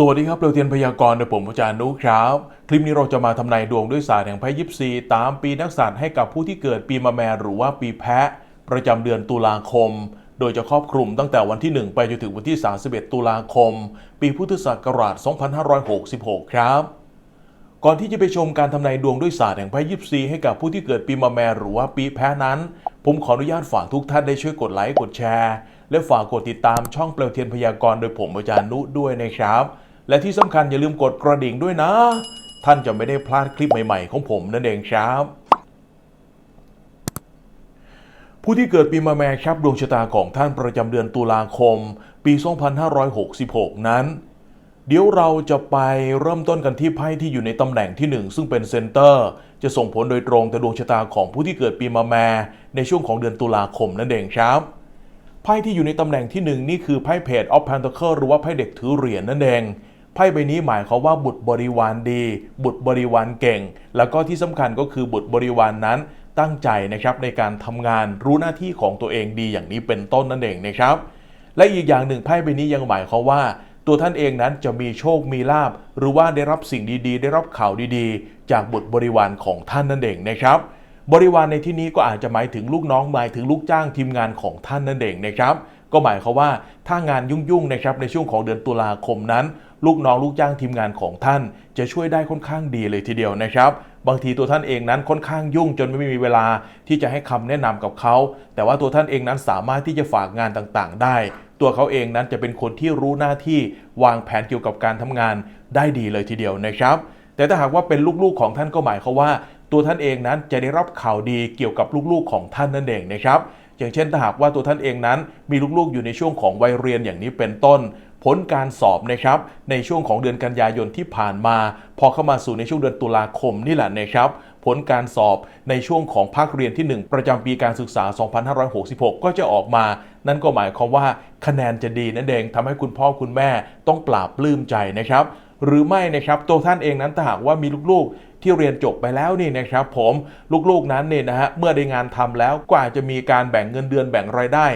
สวัสดีครับเรียวเทียนพยากรณ์โดยผมอาจารย์นุครับ คลิปนี้เราจะมาทำนายดวงด้วยศาสตร์แห่งไพ่ยิปซีตามปีนักษัตริย์ให้กับผู้ที่เกิดปีมะแมหรือว่าปีแพะ ประจำเดือนตุลาคม โดยจะครอบคลุมตั้งแต่วันที่ 1 ไปจนถึงวันที่ 31 ตุลาคม ปีพุทธศักราช 2566 ครับ ก่อนที่จะไปชมการทำนายดวงด้วยศาสตร์แห่งไพ่ยิปซีให้กับผู้ที่เกิดปีมะแมหรือว่าปีแพ้นั้น ผมขออนุญาตฝากทุกท่านได้ช่วยกดไลค์กดแชร์ และฝากกดติดตามช่องเปลวเทียนพยากรณ์โดยผมอาจารย์นุด้วยนะครับ และที่สำคัญอย่าลืมกดกระดิ่งด้วยนะ ท่านจะไม่ได้พลาดคลิปใหม่ๆ ของผมนั่นเองครับผู้ที่เกิดปีมะแม่ครับดวงชะตาของท่านประจำเดือนตุลาคม ปี 2566 นั้น เดี๋ยวเราจะไปเริ่มต้นกันที่ไพ่ที่อยู่ในตำแหน่งที่ 1 ซึ่งเป็นเซนเตอร์ จะส่งผลโดยตรงต่อดวงชะตาของผู้ที่เกิดปีมะแม่ในช่วงของเดือนตุลาคมนั่นเองครับไพ่ที่อยู่ในตำแหน่งที่หนึ่งนี่คือไพ่เพจออฟแพนเทอร์หรือว่าไพ่เด็กถือเหรียญนั่นเอง ไพ่ใบนี้หมายความว่าบุตรบริวารดี บุตรบริวารเก่ง แล้วก็ที่สำคัญก็คือบุตรบริวารนนั้นตั้งใจนะครับในการทำงานรู้หน้าที่ของตัวเองดีอย่างนี้เป็นต้นนั่นเองนะครับ และอีกอย่างหนึ่งไพ่ใบนี้ยังหมายความว่า ตัวท่านเองนั้นจะมีโชคมีลาบหรือว่าได้รับสิ่งดีๆ ได้รับข่าวดีๆ จากบุตรบริวารของท่านนั่นเองนะครับ บริวารในที่นี้ก็อาจจะหมายถึงลูกน้องหมายถึงลูกจ้างทีมงานของท่านนั่นเองนะครับ ก็หมายความว่าถ้างานยุ่งๆนะครับในช่วงของเดือนตุลาคมนั้น ลูกน้องลูกจ้างทีมงานของท่าน จะช่วยได้ค่อนข้างดีเลยทีเดียวนะครับบางทีตัวท่านเองนั้นค่อนข้างยุ่งจนไม่มีเวลาที่จะให้คำแนะนำกับเขา แต่ว่าตัวท่านเองนั้นสามารถที่จะฝากงานต่างๆ ได้ ตัวเขาเองนั้นจะเป็นคนที่รู้หน้าที่วางแผนเกี่ยวกับการทำงานได้ดีเลยทีเดียวนะครับ แต่ถ้าหากว่าเป็นลูกๆของท่านก็หมายความว่า ตัวท่านเองนั้นจะได้รับข่าวดีเกี่ยวกับลูกๆของท่านนั่นเองนะครับ อย่างเช่นถ้าหากว่าตัวท่านเองนั้นมีลูกๆอยู่ในช่วงของวัยเรียนอย่างนี้เป็นต้น ผลการสอบนะครับในช่วงของเดือนกันยายนที่ผ่านมา พอเข้ามาสู่ในช่วงเดือนตุลาคมนี่แหละนะครับผลการสอบในช่วงของภาคเรียนที่ 1 ประจำปีการศึกษา 2566 ก็จะออกมา นั่นก็หมายความว่าคะแนนจะดีนั่นเองทำให้คุณพ่อคุณแม่ต้องปราบปลื้มใจนะครับหรือไม่นะครับตัวท่านเองนั้นถ้าหากว่ามีลูกๆ ที่เรียนจบไปแล้วนี่นะครับผมลูกๆนั้นเนี่ยนะฮะเมื่อได้งานทำแล้วก็อาจจะมีการแบ่งเงินเดือนแบ่งรายได้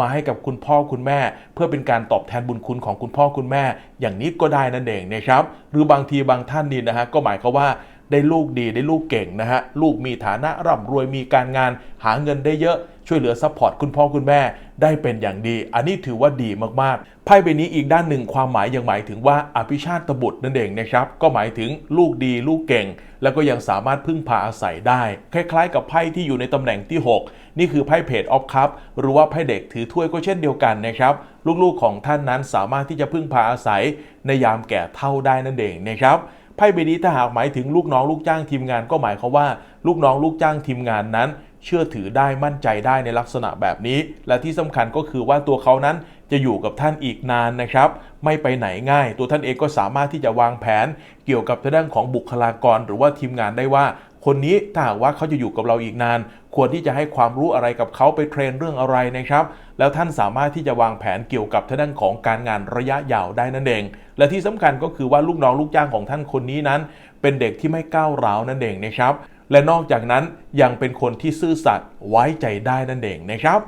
มาให้กับคุณพ่อคุณแม่ เพื่อเป็นการตอบแทนบุญคุณของคุณพ่อคุณแม่ อย่างนี้ก็ได้นั่นเองนะครับหรือบางทีบางท่านนี่นะฮะก็หมายความว่า ได้ลูกดีได้ลูกเก่งนะฮะลูกมีฐานะร่ำรวยมีการงาน หาเงินได้เยอะช่วยเหลือซัพพอร์ตคุณพ่อคุณแม่ได้เป็นอย่างดี อันนี้ถือว่าดีมากๆไพ่ใบนี้อีกด้านหนึ่งความหมายยังหมายถึงว่าอภิชาติบุตรนั่นเองนะครับ ก็หมายถึงลูกดีลูกเก่ง แล้วก็ยังสามารถพึ่งพาอาศัยได้ คล้ายๆ กับไพ่ที่อยู่ในตำแหน่งที่ 6 นี่คือไพ่เพจออฟคัพหรือว่าไพ่เด็กถือถ้วยก็เช่นเดียวกันนะครับลูกๆของท่านนั้นสามารถที่จะพึ่งพาอาศัยในยามแก่เฒ่าได้นั่นเองนะครับ ไพ่ใบนี้ถ้าหากหมายถึงลูกน้องลูกจ้างทีมงานก็หมายความว่า ลูกน้องลูกจ้างทีมงานนั้น เชื่อถือได้มั่นใจได้ในลักษณะแบบนี้ และที่สำคัญก็คือว่าตัวเขานั้นจะอยู่กับท่านอีกนานนะครับ ไม่ไปไหนง่าย ตัวท่านเองก็สามารถที่จะวางแผน เกี่ยวกับเรื่องของบุคลากร หรือว่าทีมงานได้ว่า คนนี้ถ้าหากว่าเขาจะอยู่กับเราอีกนาน ควรที่จะให้ความรู้อะไรกับเขาไปเทรนเรื่องอะไรนะครับ แล้วท่านสามารถที่จะวางแผนเกี่ยวกับทางด้านของการงานระยะยาวได้นั่นเอง และที่สำคัญก็คือว่าลูกน้องลูกจ้างของท่านคนนี้นั้น เป็นเด็กที่ไม่ก้าวร้าวนั่นเองนะครับ และนอกจากนั้นยังเป็นคนที่ซื่อสัตย์ไว้ใจได้นั่นเองนะครับ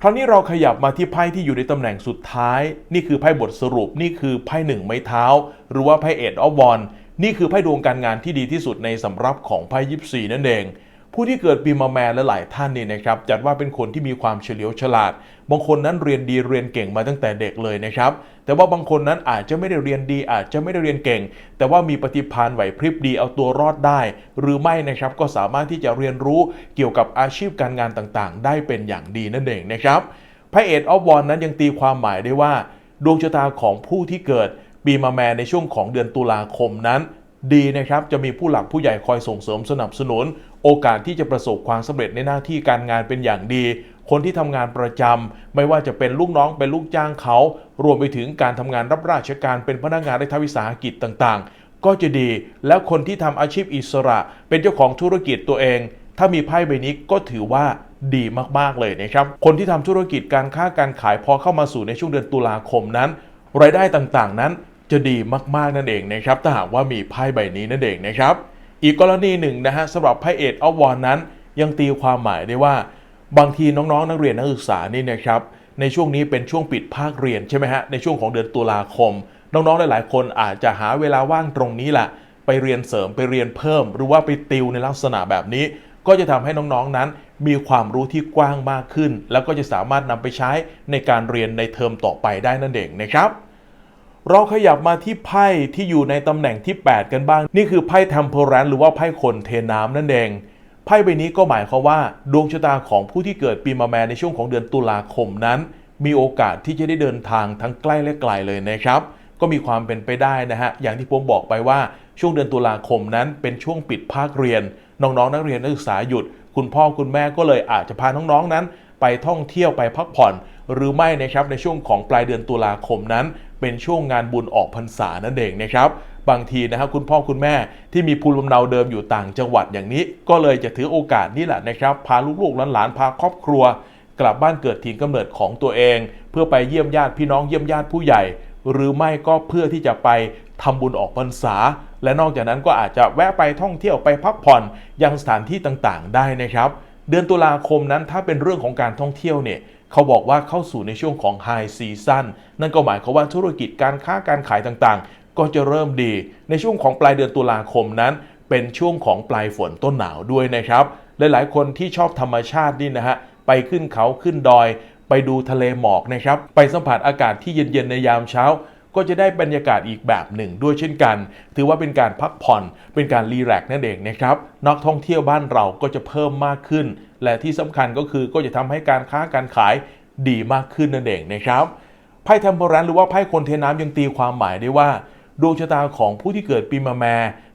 คราวนี้เราขยับมาที่ไพ่ที่อยู่ในตำแหน่งสุดท้าย นี่คือไพ่บทสรุปนี่คือไพ่หนึ่งไม้เท้า หรือว่าไพ่เอ็ดออฟวอนนี่คือไพ่ดวงการงานที่ดีที่สุดในสำรับของไพ่ยิปซีนั่นเอง ผู้ที่เกิดปีมะแม่และหลายท่านนี่นะครับจัดว่าเป็นคนที่มีความเฉลียวฉลาด บางคนนั้นเรียนดีเรียนเก่งมาตั้งแต่เด็กเลยนะครับ แต่ว่าบางคนนั้นอาจจะไม่ได้เรียนดี อาจจะไม่ได้เรียนเก่ง แต่ว่ามีปฏิภาณไหวพริบดีเอาตัวรอดได้ หรือไม่นะครับก็สามารถที่จะเรียนรู้เกี่ยวกับอาชีพการงานต่างๆ ได้เป็นอย่างดีนั่นเองนะครับพระเอ็ดออฟวอนนั้นยังตีความหมายได้ว่า ดวงชะตาของผู้ที่เกิดปีมะแม่ในช่วงของเดือนตุลาคมนั้นดีนะครับ จะมีผู้หลักผู้ใหญ่คอยส่งเสริมสนับสนุน โอกาสที่จะประสบความสำเร็จในหน้าที่การงานเป็นอย่างดี คนที่ทำงานประจำไม่ว่าจะเป็นลูกน้องเป็นลูกจ้างเขา รวมไปถึงการทำงานรับราชการเป็นพนักงานในทวิสาหกิจต่างๆ ก็จะดี แล้วคนที่ทำอาชีพอิสระ เป็นเจ้าของธุรกิจตัวเอง ถ้ามีไพ่ใบนี้ก็ถือว่าดีมากๆเลยนะครับ คนที่ทำธุรกิจการค้าการขายพอเข้ามาสู่ในช่วงเดือนตุลาคมนั้น รายได้ต่างๆนั้นจะดีมากๆนั่นเองนะครับถ้าหากว่ามีไพ่ใบนี้นั่นเองนะครับ อีกกรณีหนึ่งนะฮะสำหรับไพ่เอ็ดออฟวอนนั้น ยังตีความหมายได้ว่า บางทีน้องๆ นักเรียนนักศึกษานี่นะครับในช่วงนี้เป็นช่วงปิดภาคเรียนใช่ไหมฮะในช่วงของเดือนตุลาคม น้องๆหลายๆ คนอาจจะหาเวลาว่างตรงนี้แหละไปเรียนเสริมไปเรียนเพิ่ม หรือว่าไปติวในลักษณะแบบนี้ ก็จะทำให้น้องๆนั้น มีความรู้ที่กว้างมากขึ้น แล้วก็จะสามารถนำไปใช้ในการเรียนในเทอมต่อไปได้นั่นเองนะครับ เราขยับมาที่ไพ่ที่อยู่ในตำแหน่งที่ 8 กันบ้าง นี่คือไพ่ Temperance หรือว่าไพ่คนเทน้ำนั่นเอง ไพ่ใบนี้ก็หมายความว่า ดวงชะตาของผู้ที่เกิดปีมะแมในช่วงของเดือนตุลาคมนั้น มีโอกาสที่จะได้เดินทางทั้งใกล้และไกลเลยนะครับ ก็มีความเป็นไปได้นะฮะ อย่างที่ผมบอกไปว่าช่วงเดือนตุลาคมนั้นเป็นช่วงปิดภาคเรียน น้องๆ นักเรียนนักศึกษาหยุด คุณพ่อคุณแม่ก็เลยอาจจะพาน้องๆนั้น ไปท่องเที่ยวไปพักผ่อน หรือไม่นะครับในช่วงของปลายเดือนตุลาคมนั้น เป็นช่วงงานบุญออกพรรษานั่นเองนะครับ บางทีนะครับคุณพ่อคุณแม่ที่มีภูมิลำเนาเดิมอยู่ต่างจังหวัดอย่างนี้ ก็เลยจะถือโอกาสนี้แหละนะครับ พาลูกๆหลานๆพาครอบครัว กลับบ้านเกิดถิ่นกำเนิดของตัวเอง เพื่อไปเยี่ยมญาติพี่น้องเยี่ยมญาติผู้ใหญ่ หรือไม่ก็เพื่อที่จะไปทำบุญออกพรรษา และนอกจากนั้นก็อาจจะแวะไปท่องเที่ยวไปพักผ่อนยังสถานที่ต่างๆ ได้นะครับ เดือนตุลาคมนั้นถ้าเป็นเรื่องของการท่องเที่ยวเนี่ย เขาบอกว่าเข้าสู่ในช่วงของ High Season นั่นก็หมายความว่าธุรกิจการค้าการขายต่างๆ ก็จะเริ่มดี ในช่วงของปลายเดือนตุลาคมนั้น เป็นช่วงของปลายฝนต้นหนาวด้วยนะครับหลายๆคนที่ชอบธรรมชาตินี่นะฮะไปขึ้นเขาขึ้นดอย ไปดูทะเลหมอกนะครับ ไปสัมผัสอากาศที่เย็นๆในยามเช้า ก็จะได้บรรยากาศอีกแบบหนึ่งด้วยเช่นกัน ถือว่าเป็นการพักผ่อนเป็นการรีแลกซ์นั่นเองนะครับนักท่องเที่ยวบ้านเราก็จะเพิ่มมากขึ้น และที่สำคัญก็คือก็จะทำให้การค้าการขายดีมากขึ้นนั่นเองนะครับไพ่เทมโพรันหรือว่าไพ่คนเทน้ำยังตีความหมายได้ว่าดวงชะตาของผู้ที่เกิดปีมะแม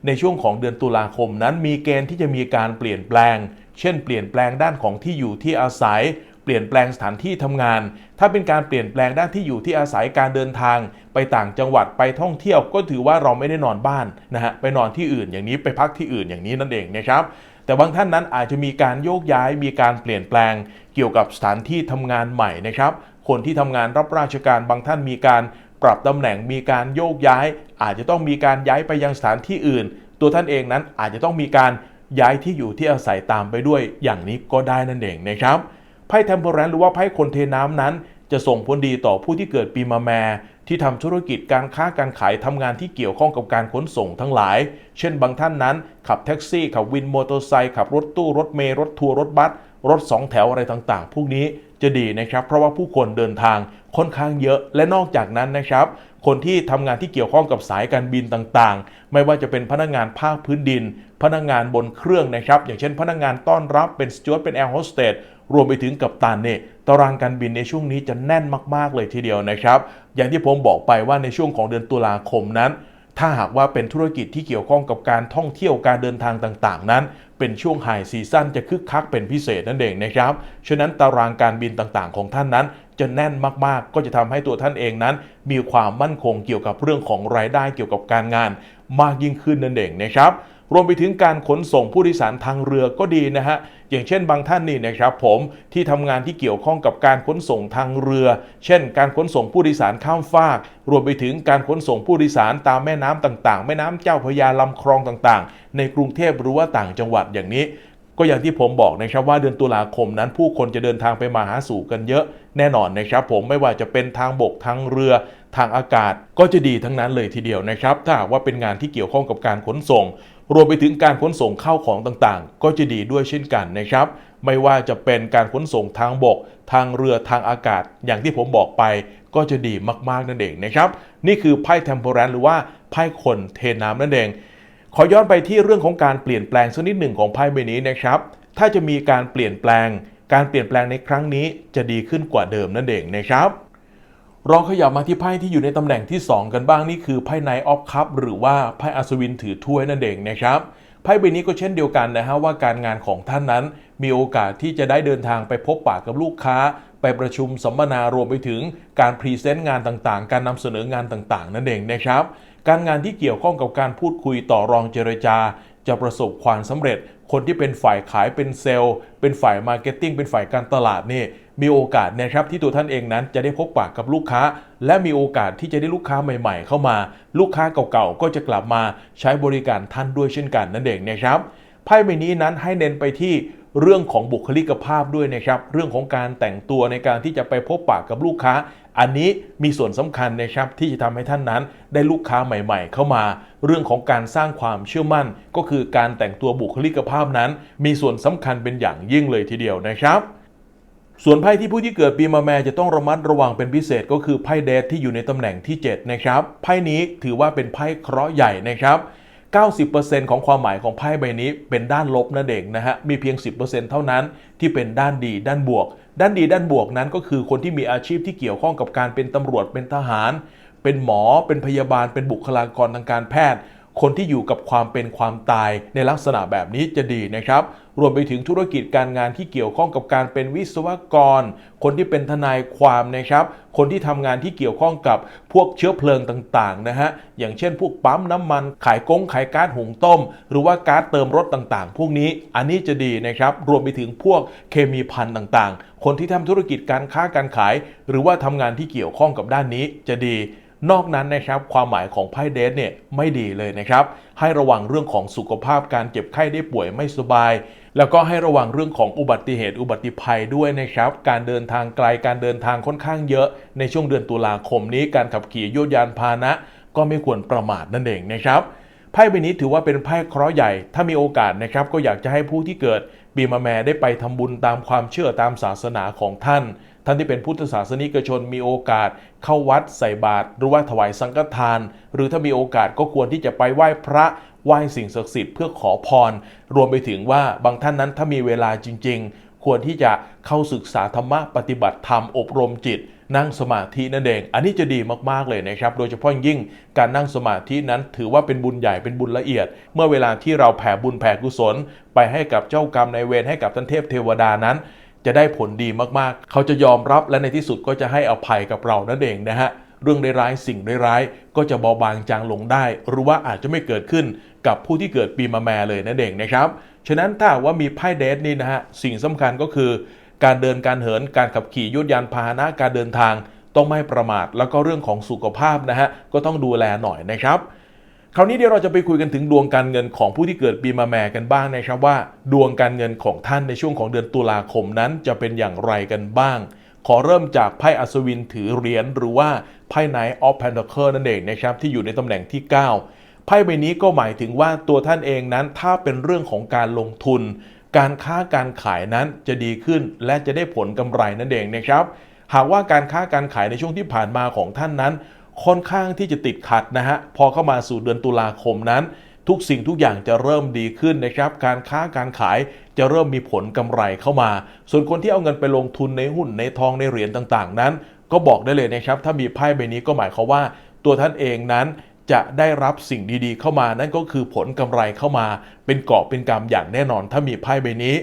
ในช่วงของเดือนตุลาคมนั้นมีเกณฑ์ที่จะมีการเปลี่ยนแปลง เช่น เปลี่ยนแปลงด้านของที่อยู่ที่อาศัย เปลี่ยนแปลงสถานที่ทำงาน ถ้าเป็นการเปลี่ยนแปลงด้านที่อยู่ที่อาศัยการเดินทาง ไปต่างจังหวัดไปท่องเที่ยวก็ถือว่าเราไม่ได้นอนบ้านนะฮะไปนอนที่อื่นอย่างนี้ไปพักที่อื่นอย่างนี้นั่นเองนะครับ แต่บางท่านนั้นอาจจะมีการโยกย้ายมีการเปลี่ยนแปลง เกี่ยวกับสถานที่ทำงานใหม่นะครับ คนที่ทำงานรับราชการบางท่านมีการปรับตำแหน่งมีการโยกย้าย อาจจะต้องมีการย้ายไปยังสถานที่อื่น ตัวท่านเองนั้นอาจจะต้องมีการย้ายที่อยู่ที่อาศัยตามไปด้วยอย่างนี้ก็ได้นั่นเองนะครับไพ่เทมโพแรนหรือว่าไพ่คนเทน้ำนั้น จะส่งผลดีต่อผู้ที่เกิดปีมะแม ที่ทำธุรกิจการค้าการขายทำงานที่เกี่ยวข้องกับการขนส่งทั้งหลาย เช่นบางท่านนั้น ขับแท็กซี่ ขับวินมอเตอร์ไซค์ขับรถตู้รถเมล์รถทัวร์รถบัสรถสองแถวอะไรต่างๆ พวกนี้จะดีนะครับ เพราะว่าผู้คนเดินทางค่อนข้างเยอะและนอกจากนั้นนะครับ คนที่ทำงานที่เกี่ยวข้องกับสายการบินต่างๆ ไม่ว่าจะเป็นพนักงานภาคพื้นดิน พนักงานบนเครื่องนะครับ อย่างเช่นพนักงานต้อนรับเป็นสจวตเป็นแอร์โฮสเตส รวมไปถึงกับตันเนี่ยตารางการบินในช่วงนี้จะแน่นมากๆเลยทีเดียวนะครับ อย่างที่ผมบอกไปว่าในช่วงของเดือนตุลาคมนั้น ถ้าหากว่าเป็นธุรกิจที่เกี่ยวข้องกับการท่องเที่ยวการเดินทางต่างๆ นั้น เป็นช่วงไฮซีซั่นจะคึกคักเป็นพิเศษนั่นเองนะครับ ฉะนั้นตารางการบินต่างๆ ของท่านนั้นจะแน่นมากๆ ก็จะทำให้ตัวท่านเองนั้น มีความมั่นคงเกี่ยวกับเรื่องของรายได้เกี่ยวกับการงาน มากยิ่งขึ้นนั่นเองนะครับ รวมไปถึงการขนส่งผู้โดยสารทางเรือก็ดีนะฮะ อย่างเช่นบางท่านนี่นะครับผมที่ทำงานที่เกี่ยวข้องกับการขนส่งทางเรือ เช่น การขนส่งผู้โดยสารข้ามฟาก รวมไปถึงการขนส่งผู้โดยสารตามแม่น้ำต่างๆ แม่น้ำเจ้าพระยาลำคลองต่างๆ ในกรุงเทพหรือว่าต่างจังหวัดอย่างนี้ก็อย่างที่ผมบอกนะครับว่าเดือนตุลาคมนั้นผู้คนจะเดินทางไปมาหาสู่กันเยอะแน่นอนนะครับ ผมไม่ว่าจะเป็นทางบกทางเรือทางอากาศก็จะดีทั้งนั้นเลยทีเดียวนะครับ ถ้าว่าเป็นงานที่เกี่ยวข้องกับการขนส่ง รวมไปถึงการขนส่งเข้าของต่างๆ ก็จะดีด้วยเช่นกันนะครับ ไม่ว่าจะเป็นการขนส่งทางบก ทางเรือทางอากาศ อย่างที่ผมบอกไปก็จะดีมากๆนั่นเองนะครับ นี่คือไพ่เทมโพแรนหรือว่าไพ่คนเทน้ำนั่นเอง ขอย้อนไปที่เรื่องของการเปลี่ยนแปลงสักนิดหนึ่งของไพ่ใบนี้นะครับ ถ้าจะมีการเปลี่ยนแปลง การเปลี่ยนแปลงในครั้งนี้จะดีขึ้นกว่าเดิมนั่นเองนะครับ เราขยับมาที่ไพ่ที่อยู่ในตำแหน่งที่ 2 กันบ้างนี่คือไพ่ไนออฟคัพหรือว่าไพ่อัศวินถือถ้วยนั่นเองนะครับไพ่ใบนี้ก็เช่นเดียวกันนะฮะว่าการงานของท่านนั้น มีโอกาสที่จะได้เดินทางไปพบปะกับลูกค้า ไปประชุมสัมมนารวมไปถึงการพรีเซนต์งานต่างๆ การนำเสนองานต่างๆ นั่นเองนะครับ การงานที่เกี่ยวข้องกับการพูดคุยต่อรองเจรจา จะประสบความสำเร็จ คนที่เป็นฝ่ายขายเป็นเซลล์ เป็นฝ่ายมาร์เก็ตติ้งเป็นฝ่ายการตลาดนี่ มีโอกาสนะครับที่ตัวท่านเองนั้นจะได้พบปะกับลูกค้า และมีโอกาสที่จะได้ลูกค้าใหม่ ๆ เข้ามา ลูกค้าเก่าๆก็จะกลับมาใช้บริการท่านด้วยเช่นกันนั่นเองนะครับไพ่ใบนี้นั้นให้เน้นไปที่เรื่องของบุคลิกภาพด้วยนะครับ เรื่องของการแต่งตัวในการที่จะไปพบปะกับลูกค้า อันนี้มีส่วนสำคัญนะครับที่จะทำให้ท่านนั้นได้ลูกค้าใหม่ ๆ เข้ามา เรื่องของการสร้างความเชื่อมั่น ก็คือการแต่งตัวบุคลิกภาพนั้น มีส่วนสำคัญเป็นอย่างยิ่งเลยทีเดียวนะครับ ส่วนไพ่ที่ผู้ที่เกิดปีมาแม่จะต้องระมัดระวังเป็นพิเศษก็คือไพ่เดทที่อยู่ในตำแหน่งที่ 7 นะครับ ไพ่นี้ถือว่าเป็นไพ่เคราะห์ใหญ่นะครับ 90%ของความหมายของไพ่ใบนี้เป็นด้านลบนั่นเองนะฮะ มีเพียง 10%เท่านั้นที่เป็นด้านดีด้านบวก ด้านดีด้านบวกนั้นก็คือคนที่มีอาชีพที่เกี่ยวข้องกับการเป็นตำรวจเป็นทหาร เป็นหมอเป็นพยาบาลเป็นบุคลากรทางการแพทย์ คนที่อยู่กับความเป็นความตายในลักษณะแบบนี้จะดีนะครับ รวมไปถึงธุรกิจการงานที่เกี่ยวข้องกับการเป็นวิศวกร คนที่เป็นทนายความนะครับ คนที่ทำงานที่เกี่ยวข้องกับพวกเชื้อเพลิงต่างๆนะฮะ อย่างเช่น พวกปั๊มน้ำมัน ขายกงขายก๊าซหุงต้ม หรือว่าก๊าซเติมรถต่างๆ พวกนี้อันนี้จะดีนะครับ รวมไปถึงพวกเคมีพันต่างๆ คนที่ทำธุรกิจการค้าการขาย หรือว่าทำงานที่เกี่ยวข้องกับด้านนี้จะดี นอกนั้นนะครับความหมายของไพ่เดทเนี่ยไม่ดีเลยนะครับ ให้ระวังเรื่องของสุขภาพการเจ็บไข้ได้ป่วยไม่สบาย แล้วก็ให้ระวังเรื่องของอุบัติเหตุอุบัติภัยด้วยนะครับ การเดินทางไกลการเดินทางค่อนข้างเยอะในช่วงเดือนตุลาคมนี้การขับขี่ยวดยานพาหนะ ก็ไม่ควรประมาทนั่นเองนะครับไพ่ใบนี้ถือว่าเป็นไพ่เคราะห์ใหญ่ ถ้ามีโอกาสนะครับก็อยากจะให้ผู้ที่เกิดปีมะแม่ได้ไปทำบุญตามความเชื่อตามศาสนาของท่าน ท่านที่เป็นพุทธศาสนิกชนมีโอกาสเข้าวัดใส่บาตรหรือว่าถวายสังฆทาน หรือถ้ามีโอกาสก็ควรที่จะไปไหว้พระไหว้สิ่งศักดิ์สิทธิ์เพื่อขอพร รวมไปถึงว่าบางท่านนั้นถ้ามีเวลาจริง ๆ ควรที่จะเข้าศึกษาธรรมะปฏิบัติธรรมอบรมจิต นั่งสมาธินั่นเอง อันนี้จะดีมากๆเลยนะครับ โดยเฉพาะยิ่งการนั่งสมาธินั้นถือว่าเป็นบุญใหญ่เป็นบุญละเอียด เมื่อเวลาที่เราแผ่บุญแผ่กุศล ไปให้กับเจ้ากรรมในายเวรให้กับท่านเทพเทวดานั้น จะได้ผลดีมากๆ เขาจะยอมรับและในที่สุดก็จะให้อภัยกับเรานั่นเองนะฮะเรื่องร้ายๆสิ่งร้ายๆก็จะเบาบางจางลงได้ หรือว่าอาจจะไม่เกิดขึ้นกับผู้ที่เกิดปีมะแม่เลยนั่นเองนะครับฉะนั้นถ้าว่ามีไพ่เดทนี่นะฮะสิ่งสำคัญก็คือ การเดินการเหินการขับขี่ยุทธยานพาหนะการเดินทาง ต้องไม่ประมาทแล้วก็เรื่องของสุขภาพนะฮะก็ต้องดูแลหน่อยนะครับ คราวนี้เดี๋ยวเราจะไปคุยกันถึงดวงการเงินของผู้ที่เกิดปีมะแม่กันบ้างนะครับว่า ดวงการเงินของท่านในช่วงของเดือนตุลาคมนั้นจะเป็นอย่างไรกันบ้าง ขอเริ่มจากไพ่อัศวินถือเหรียญหรือว่าไพ่ Knight of Pentacles นั่นเองนะครับที่อยู่ในตำแหน่งที่ 9 ไพ่ใบนี้ก็หมายถึงว่าตัวท่านเองนั้นถ้าเป็นเรื่องของการลงทุน การค้าการขายนั้นจะดีขึ้น และจะได้ผลกำไรนั่นเองนะครับหากว่าการค้าการขายในช่วงที่ผ่านมาของท่านนั้น ค่อนข้างที่จะติดขัดนะฮะพอเข้ามาสู่เดือนตุลาคมนั้น ทุกสิ่งทุกอย่างจะเริ่มดีขึ้นนะครับ การค้าการขายจะเริ่มมีผลกำไรเข้ามา ส่วนคนที่เอาเงินไปลงทุนในหุ้นในทองในเหรียญต่างๆ นั้น ก็บอกได้เลยนะครับ ถ้ามีไพ่ใบนี้ก็หมายความว่า ตัวท่านเองนั้นจะได้รับสิ่งดีๆ เข้ามา นั่นก็คือผลกำไรเข้ามา เป็นกอบเป็นกำอย่างแน่นอน ถ้ามีไพ่ใบนี้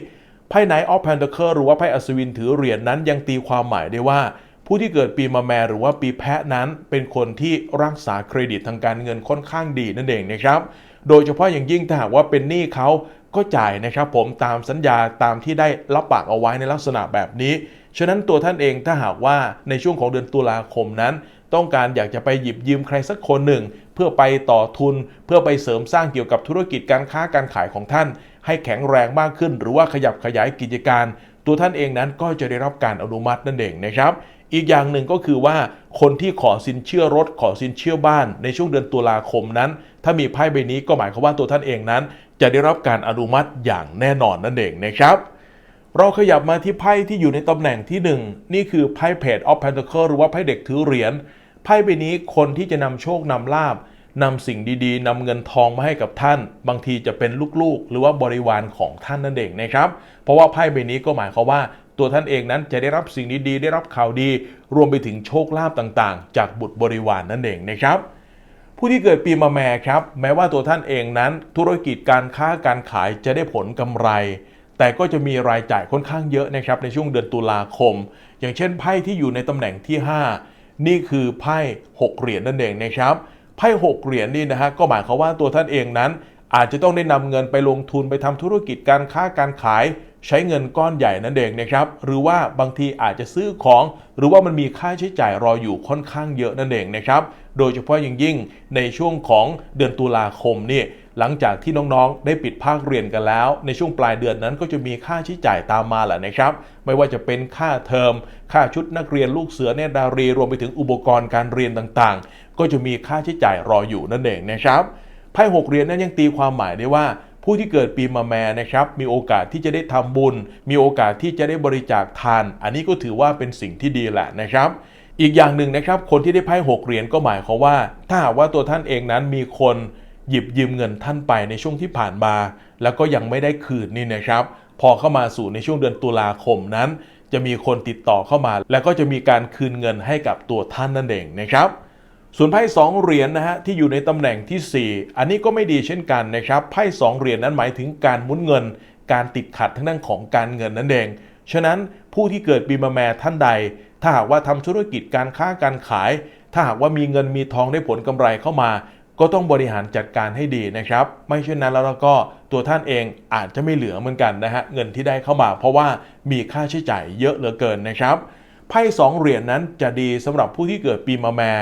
ไพ่ไนท์ออฟแพนเทอร์หรือว่าไพ่อัศวินถือเหรียญนนั้นยังตีความหมายได้ว่า ผู้ที่เกิดปีมะแมหรือว่าปีแพะนั้น เป็นคนที่รักษาเครดิตทางการเงินค่อนข้างดีนั่นเองนะครับ โดยเฉพาะอย่างยิ่งถ้าหากว่าเป็นหนี้เขาก็จ่ายนะครับผมตามสัญญาตามที่ได้รับปากเอาไว้ในลักษณะแบบนี้ ฉะนั้นตัวท่านเองถ้าหากว่าในช่วงของเดือนตุลาคมนั้น ต้องการอยากจะไปหยิบยืมใครสักคนหนึ่ง เพื่อไปต่อทุน เพื่อไปเสริมสร้างเกี่ยวกับธุรกิจการค้าการขายของท่าน ให้แข็งแรงมากขึ้น หรือว่าขยับขยายกิจการ ตัวท่านเองนั้นก็จะได้รับการอนุมัตินั่นเองนะครับ อีกอย่างหนึ่งก็คือว่าคนที่ขอสินเชื่อรถขอสินเชื่อบ้าน ในช่วงเดือนตุลาคมนั้น ถ้ามีไพ่ใบนี้ก็หมายความว่าตัวท่านเองนั้น จะได้รับการอนุมัติอย่างแน่นอนนั่นเองนะครับเราขยับมาที่ไพ่ที่อยู่ในตำแหน่งที่ 1 นี่คือไพ่เพจออฟ Pentacle หรือว่าไพ่เด็กถือเหรียญไพ่ใบนี้คนที่จะนำโชคนำลาบนำสิ่งดีๆนำเงินทองมาให้กับท่าน บางทีจะเป็นลูกๆ หรือว่าบริวารของท่านนั่นเองนะครับ เพราะว่าไพ่ใบนี้ก็หมายความว่า ตัวท่านเองนั้นจะได้รับสิ่งดีๆได้รับข่าวดี รวมไปถึงโชคลาภต่างๆ จากบุตรบริวารนนั่นเองนะครับ ผู้ที่เกิดปีมะแม่ครับ แม้ว่าตัวท่านเองนั้น ธุรกิจการค้าการขายจะได้ผลกำไร แต่ก็จะมีรายจ่ายค่อนข้างเยอะนะครับในช่วงเดือนตุลาคม อย่างเช่นไพ่ที่อยู่ในตำแหน่งที่ 5 นี่คือไพ่6เหรียญนั่นเองนะครับไพ่6เหรียญนี่นะฮะก็หมายความว่าตัวท่านเองนั้น อาจจะต้องได้นำเงินไปลงทุนไปทำธุรกิจการค้าการขาย ใช้เงินก้อนใหญ่นั่นเองนะครับ หรือว่าบางทีอาจจะซื้อของ หรือว่ามันมีค่าใช้จ่ายรออยู่ค่อนข้างเยอะนั่นเองนะครับ โดยเฉพาะอย่างยิ่งในช่วงของเดือนตุลาคมนี่หลังจากที่น้องๆ ได้ปิดภาคเรียนกันแล้ว ในช่วงปลายเดือนนั้นก็จะมีค่าใช้จ่ายตามมาแหละนะครับ ไม่ว่าจะเป็นค่าเทอม ค่าชุดนักเรียนลูกเสือเนตรดารีรวมไปถึงอุปกรณ์การเรียนต่างๆ ก็จะมีค่าใช้จ่ายรออยู่นั่นเองนะครับ ไพ่หกเหรียญนั้นยังตีความหมายได้ว่าผู้ที่เกิดปีมะแม่นะครับมีโอกาสที่จะได้ทำบุญ มีโอกาสที่จะได้บริจาคทาน อันนี้ก็ถือว่าเป็นสิ่งที่ดีแหละนะครับ อีกอย่างหนึ่งนะครับ คนที่ได้ไพ่หกเหรียญก็หมายความว่า ถ้าหากว่าตัวท่านเองนั้นมีคนหยิบยืมเงินท่านไปในช่วงที่ผ่านมา แล้วก็ยังไม่ได้คืนนี่นะครับ พอเข้ามาสู่ในช่วงเดือนตุลาคมนั้น จะมีคนติดต่อเข้ามา แล้วก็จะมีการคืนเงินให้กับตัวท่านนั่นเองนะครับ ส่วนไพ่สองเหรียญนะฮะที่อยู่ในตำแหน่งที่ 4 อันนี้ก็ไม่ดีเช่นกันนะครับไพ่สองเหรียญนั้นหมายถึงการมุนเงิน การติดขัดทั้งด้านของการเงินนั่นเอง ฉะนั้นผู้ที่เกิดปีมะแม่ท่านใด ถ้าหากว่าทำธุรกิจการค้าการขาย ถ้าหากว่ามีเงินมีทองได้ผลกำไรเข้ามา ก็ต้องบริหารจัดการให้ดีนะครับ ไม่เช่นนั้นแล้วก็ตัวท่านเองอาจจะไม่เหลือเหมือนกันนะฮะเงินที่ได้เข้ามา เพราะว่ามีค่าใช้จ่ายเยอะเหลือเกินนะครับไพ่สองเหรียญนั้นจะดีสำหรับผู้ที่เกิดปีมะแม่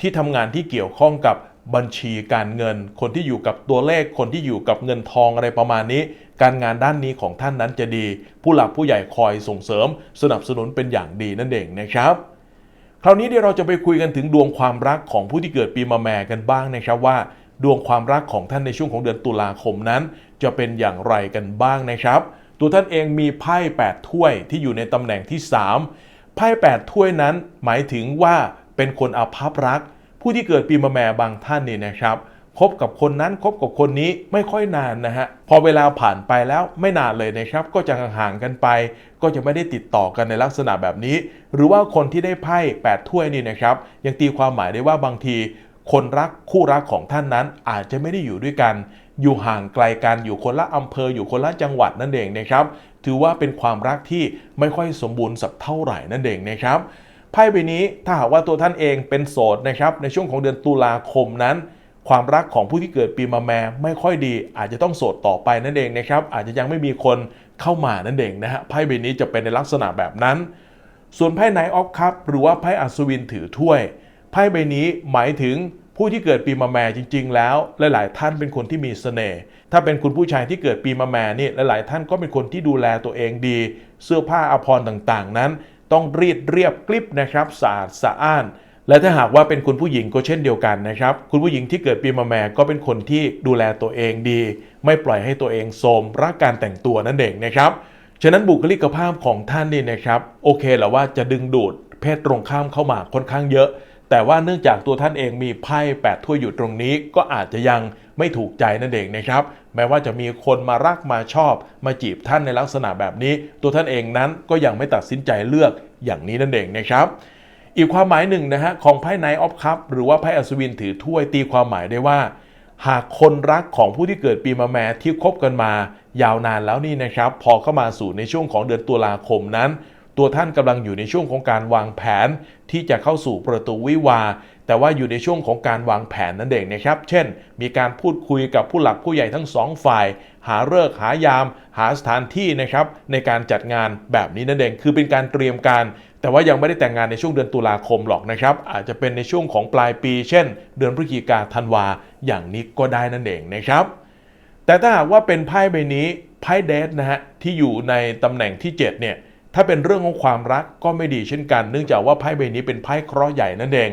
ที่ทำงานที่เกี่ยวข้องกับบัญชีการเงิน คนที่อยู่กับตัวเลขคนที่อยู่กับเงินทองอะไรประมาณนี้ การงานด้านนี้ของท่านนั้นจะดี ผู้หลักผู้ใหญ่คอยส่งเสริม สนับสนุนเป็นอย่างดีนั่นเองนะครับ คราวนี้เดี๋ยวเราจะไปคุยกันถึงดวงความรักของผู้ที่เกิดปีมะแม่กันบ้างนะครับว่า ดวงความรักของท่านในช่วงของเดือนตุลาคมนั้น จะเป็นอย่างไรกันบ้างนะครับ ตัวท่านเองมีไพ่8ถ้วยที่อยู่ในตำแหน่งที่ 3ไพ่8ถ้วยนั้นหมายถึงว่า เป็นคนอาภัพรัก ผู้ที่เกิดปีมะแม่บางท่านนี่นะครับคบกับคนนั้นคบกับคนนี้ไม่ค่อยนานนะฮะพอเวลาผ่านไปแล้วไม่นานเลยนะครับ ก็จะห่างๆกันไป ก็จะไม่ได้ติดต่อกันในลักษณะแบบนี้ หรือว่าคนที่ได้ไพ่8ถ้วยนี่นะครับ ยังตีความหมายได้ว่าบางที คนรักคู่รักของท่านนั้นอาจจะไม่ได้อยู่ด้วยกัน อยู่ห่างไกลกันอยู่คนละอำเภออยู่คนละจังหวัดนั่นเองนะครับ ถือว่าเป็นความรักที่ไม่ค่อยสมบูรณ์สักเท่าไหร่นั่นเองนะครับ ไพ่ใบนี้ถ้าหากว่าตัวท่านเองเป็นโสดนะครับในช่วงของเดือนตุลาคมนั้น ความรักของผู้ที่เกิดปีมะแม่ไม่ค่อยดี อาจจะต้องโสดต่อไปนั่นเองนะครับอาจจะยังไม่มีคนเข้ามานั่นเองนะฮะไพ่ใบนี้จะเป็นในลักษณะแบบนั้น ส่วนไพ่ไนออฟคัพหรือว่าไพ่อัศวินถือถ้วยไพ่ใบนี้หมายถึงผู้ที่เกิดปีมะแม่จริง ๆ แล้วหลาย ๆ ท่านเป็นคนที่มีเสน่ห์ถ้าเป็นคุณผู้ชายที่เกิดปีมะแม่นี่หลาย ๆ ท่านก็เป็นคนที่ดูแลตัวเองดี เสื้อผ้าอภรณ์ต่าง ๆ นั้น ต้องรีดเรียบกลิบนะครับสะอาดสะอ้าน และถ้าหากว่าเป็นคุณผู้หญิงก็เช่นเดียวกันนะครับ คุณผู้หญิงที่เกิดปีมะแม่ก็เป็นคนที่ดูแลตัวเองดี ไม่ปล่อยให้ตัวเองโทรมรักการแต่งตัวนั่นเองนะครับฉะนั้นบุคลิกภาพของท่านนี่นะครับโอเคแหละว่าจะดึงดูดเพศตรงข้ามเข้ามาค่อนข้างเยอะ แต่ว่าเนื่องจากตัวท่านเองมีไพ่แปดถ้วยอยู่ตรงนี้ก็อาจจะยัง ไม่ถูกใจนั่นเองนะครับ แม้ว่าจะมีคนมารักมาชอบ มาจีบท่านในลักษณะแบบนี้ ตัวท่านเองนั้นก็ยังไม่ตัดสินใจเลือกอย่างนี้นั่นเองนะครับอีกความหมายหนึ่งนะฮะของไพ่ไนออฟคัพหรือว่าไพ่อัศวินถือถ้วยตีความหมายได้ว่า หากคนรักของผู้ที่เกิดปีมะแม่ที่คบกันมา ยาวนานแล้วนี่นะครับ พอเข้ามาสู่ในช่วงของเดือนตุลาคมนั้น ตัวท่านกำลังอยู่ในช่วงของการวางแผน ที่จะเข้าสู่ประตูวิวา แต่ว่าอยู่ในช่วงของการวางแผนนั่นเองนะครับ เช่น มีการพูดคุยกับผู้หลักผู้ใหญ่ทั้งสองฝ่าย หาเลิกหายาม หาสถานที่นะครับในการจัดงานแบบนี้นั่นเอง คือเป็นการเตรียมการ แต่ว่ายังไม่ได้แต่งงานในช่วงเดือนตุลาคมหรอกนะครับ อาจจะเป็นในช่วงของปลายปี เช่น เดือนพฤศจิกาธันวา อย่างนี้ก็ได้นั่นเองนะครับ แต่ถ้าหากว่าเป็นไพ่ใบนี้ไพ่เดทนะฮะที่อยู่ในตำแหน่งที่ 7 เนี่ย ถ้าเป็นเรื่องของความรักก็ไม่ดีเช่นกัน เนื่องจากว่าไพ่ใบนี้เป็นไพ่เคราะห์ใหญ่นั่นเอง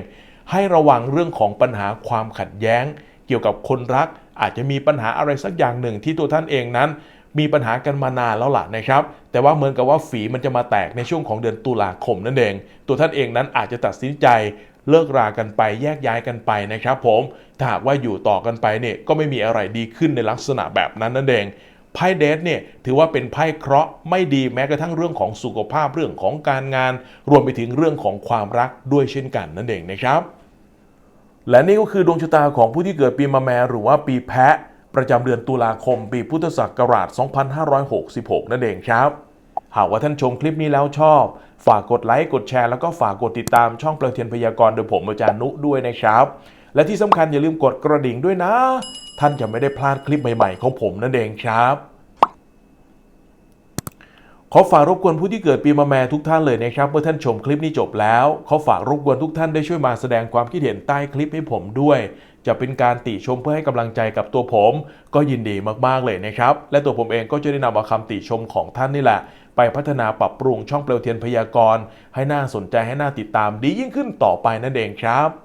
ให้ระวังเรื่องของปัญหาความขัดแย้ง เกี่ยวกับคนรัก อาจจะมีปัญหาอะไรสักอย่างหนึ่งที่ตัวท่านเองนั้น มีปัญหากันมานานแล้วล่ะนะครับ แต่ว่าเหมือนกับว่าฝีมันจะมาแตกในช่วงของเดือนตุลาคมนั่นเอง ตัวท่านเองนั้นอาจจะตัดสินใจเลิกรากันไปแยกย้ายกันไปนะครับ ผมถ้าหากว่าอยู่ต่อกันไปเนี่ยก็ไม่มีอะไรดีขึ้นในลักษณะแบบนั้นนั่นเอง ไพ่เดทเนี่ยถือว่าเป็นไพ่เคราะห์ไม่ดีแม้กระทั่งเรื่องของสุขภาพเรื่องของการงาน รวมไปถึงเรื่องของความรักด้วยเช่นกันนั่นเองนะครับ และนี่ก็คือดวงชะตาของผู้ที่เกิดปีมะแมหรือว่าปีแพะ ประจำเดือนตุลาคม ปีพุทธศักราช 2566 นั่นเองครับหากว่าท่านชมคลิปนี้แล้วชอบ ฝากกดไลค์กดแชร์แล้วก็ฝากกดติดตามช่องเปลเทียนพยากรณ์โดยผมอาจารย์นุด้วยนะครับ และที่สำคัญอย่าลืมกดกระดิ่งด้วยนะ ท่านจะไม่ได้พลาดคลิปใหม่ๆ ของผมนั่นเองครับ ขอฝากรบกวนผู้ที่เกิดปีมะแม่ทุกท่านเลยนะครับ เมื่อท่านชมคลิปนี้จบแล้ว ขอฝากรบกวนทุกท่านได้ช่วยมาแสดงความคิดเห็นใต้คลิปให้ผมด้วย จะเป็นการติชมเพื่อให้กำลังใจกับตัวผม ก็ยินดีมากๆเลยนะครับ และตัวผมเองก็จะได้นำเอาคำติชมของท่านนี่แหละไปพัฒนาปรับปรุงช่องเปลวเทียนพยากรณ์ให้น่าสนใจให้น่าติดตามดียิ่งขึ้นต่อไปนั่นเองครับ